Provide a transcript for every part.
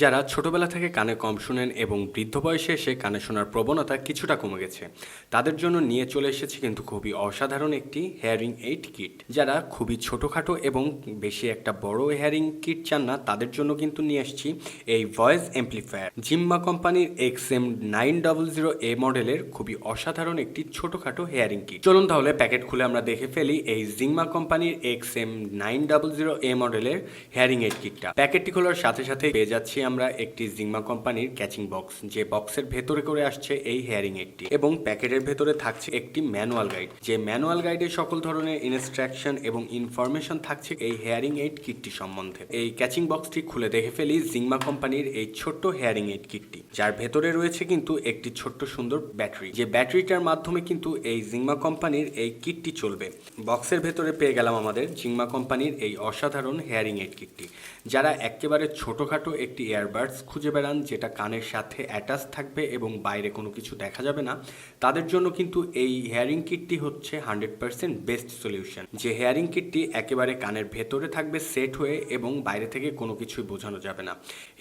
যারা ছোটবেলা থেকে কানে কম শুনেন এবং বৃদ্ধ বয়সে এসে কানে শোনার প্রবণতা কিছুটা কমে গেছে, তাদের জন্য নিয়ে চলে এসেছে কিন্তু খুবই অসাধারণ একটি হেয়ারিং এইট কিট যারা খুবই ছোটোখাটো এবং বেশি একটা বড় হেয়ারিং কিট চান না, তাদের জন্য কিন্তু নিয়ে আসছি এই ভয়েস এমপ্লিফায়ার জিম্মা কোম্পানির X M nine double zero A মডেলের খুবই অসাধারণ একটি ছোটোখাটো হেয়ারিং কিট চলুন তাহলে প্যাকেট খুলে আমরা দেখে ফেলি এই জিম্মা কোম্পানির X M nine double zero A মডেলের হেয়ারিং এইড কিটটা প্যাকেটটি খোলার সাথে সাথে পেয়ে যাচ্ছি আমরা একটি জিম্মা কোম্পানির ক্যাচিং বক্স যে বক্সের ভেতরে করে আসছে এই হেয়ারিং এইডটি এবং প্যাকেটের ভেতরে থাকছে একটি ম্যানুয়াল গাইড যে ম্যানুয়াল গাইডে সকল ধরনের ইনস্ট্রাকশন এবং ইনফরমেশন থাকছে এই হেয়ারিং এইড কিটটি সম্বন্ধে। এই ক্যাচিং বক্সটি খুলে দেখে ফেলি জিংমা কোম্পানির এই ছোট্ট হেয়ারিং এইড কিটটি যার ভেতরে রয়েছে কিন্তু একটি ছোট্ট সুন্দর ব্যাটারি যে ব্যাটারিটার মাধ্যমে কিন্তু এই জিংমা কোম্পানির এই কিটটি চলবে। বক্সের ভেতরে পেয়ে গেলাম আমাদের জিংমা কোম্পানির এই অসাধারণ হেয়ারিং এইড কিটটি যারা একেবারে ছোটোখাটো একটি ইয়ারবাডস খুঁজে বেড়ান যেটা কানের সাথে অ্যাটাচ থাকবে এবং বাইরে কোনো কিছু দেখা যাবে না। তাদের জন্য কিন্তু এই হেয়ারিং কিটটি হচ্ছে হান্ড্রেড পার্সেন্ট বেস্ট সলিউশন। যে হেয়ারিং কিটটি একেবারে কানের ভেতরে থাকবে সেট হয়ে এবং বাইরে থেকে কোনো কিছুই বোঝানো যাবে না।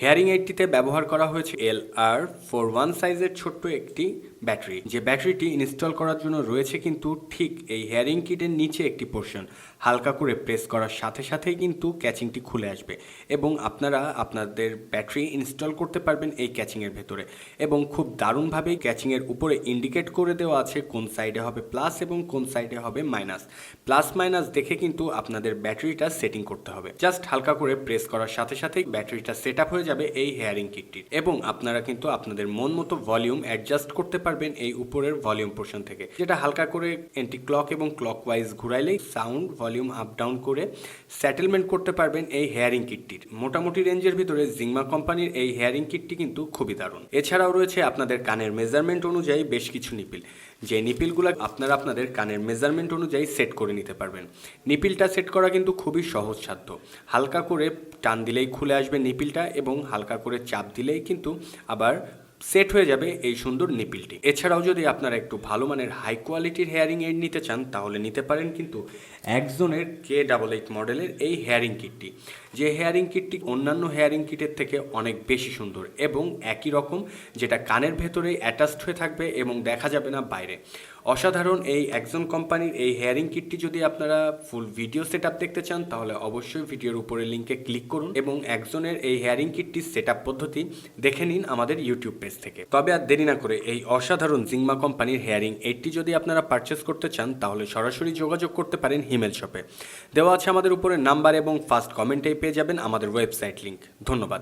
হেয়ারিং এইডটিতে ব্যবহার করা হয়েছে এল আর ফোর ওয়ান সাইজের ছোট্ট একটি ব্যাটারি। যে ব্যাটারিটি ইনস্টল করার জন্য রয়েছে কিন্তু ঠিক এই হেয়ারিং কিটের নিচে একটি পোর্শন। হালকা করে প্রেস করার সাথে সাথেই কিন্তু ক্যাচিংটি খুলে আসবে। এবং আপনারা আপনাদের ব্যাটারি ইনস্টল করতে পারবেন এই ক্যাচিংয়ের ভেতরে। এবং খুব দারুণভাবেই ক্যাচিংয়ের উপরে ইন্ডিকেট করে দেওয়া আছে কোন সাইডে হবে প্লাস এবং কোন সাইডে হবে মাইনাস। প্লাস মাইনাস দেখে কিন্তু আপনাদের ব্যাটারিটা সেটিং করতে হবে। জাস্ট হালকা করে প্রেস করার সাথে সাথেই ব্যাটারিটা সেট হয়ে যাবে এই হেয়ারিং কিটটির। এবং আপনারা কিন্তু আপনাদের মন মতো ভলিউম অ্যাডজাস্ট করতে পারবেন এই উপরের ভলিউম পোর্শন থেকে। যেটা হালকা করে এন্টি ক্লক এবং ক্লক ওয়াইজ ঘুরাইলেই সাউন্ড ভলিউম আপ ডাউন করে সেটেলমেন্ট করতে পারবেন এই হেয়ারিং কিটটির। মোটামুটি রেঞ্জের ভিতরে জিংমা কোম্পানির এই হেয়ারিং কিটটি কিন্তু খুবই দারুণ। এছাড়াও রয়েছে আপনাদের কানের মেজারমেন্ট অনুযায়ী বেশ কিছু নিপিল। যে নিপিলগুলো আপনারা আপনাদের কানের মেজারমেন্ট অনুযায়ী সেট করে নিতে পারবেন। নিপিলটা সেট করা কিন্তু খুবই সহজসাধ্য হালকা করে টান দিলেই খুলে আসবে নিপিলটা এবং হালকা করে চাপ দিলেই কিন্তু আবার সেট হয়ে যাবে এই সুন্দর নিপিলটি। এছাড়াও যদি আপনারা একটু ভালো মানের হাই কোয়ালিটির হেয়ারিং এড নিতে চান, তাহলে নিতে পারেন কিন্তু একজনের কে ডাবল এইট মডেলের এই হেয়ারিং কিটটি যে হেয়ারিং কিটটি অন্যান্য হেয়ারিং কিটের থেকে অনেক বেশি সুন্দর এবং একই রকম যেটা কানের ভেতরে অ্যাটাচড হয়ে থাকবে এবং দেখা যাবে না বাইরে। অসাধারণ এই একজন কোম্পানির এই হেয়ারিং কিটটি যদি আপনারা ফুল ভিডিও সেট দেখতে চান, তাহলে অবশ্যই ভিডিওর উপরে লিঙ্কে ক্লিক করুন এবং একজনের এই হেয়ারিং কিটটির সেট পদ্ধতি দেখে নিন আমাদের ইউটিউব পেজ থেকে। তবে আর দেরি না করে এই অসাধারণ জিংমা কোম্পানির হেয়ারিং এইটটি যদি আপনারা পারচেস করতে চান, তাহলে সরাসরি যোগাযোগ করতে পারেন হিমেল শপে। দেওয়া আছে আমাদের উপরে নাম্বার এবং ফার্স্ট কমেন্টেই পেয়ে যাবেন আমাদের ওয়েবসাইট লিঙ্ক ধন্যবাদ।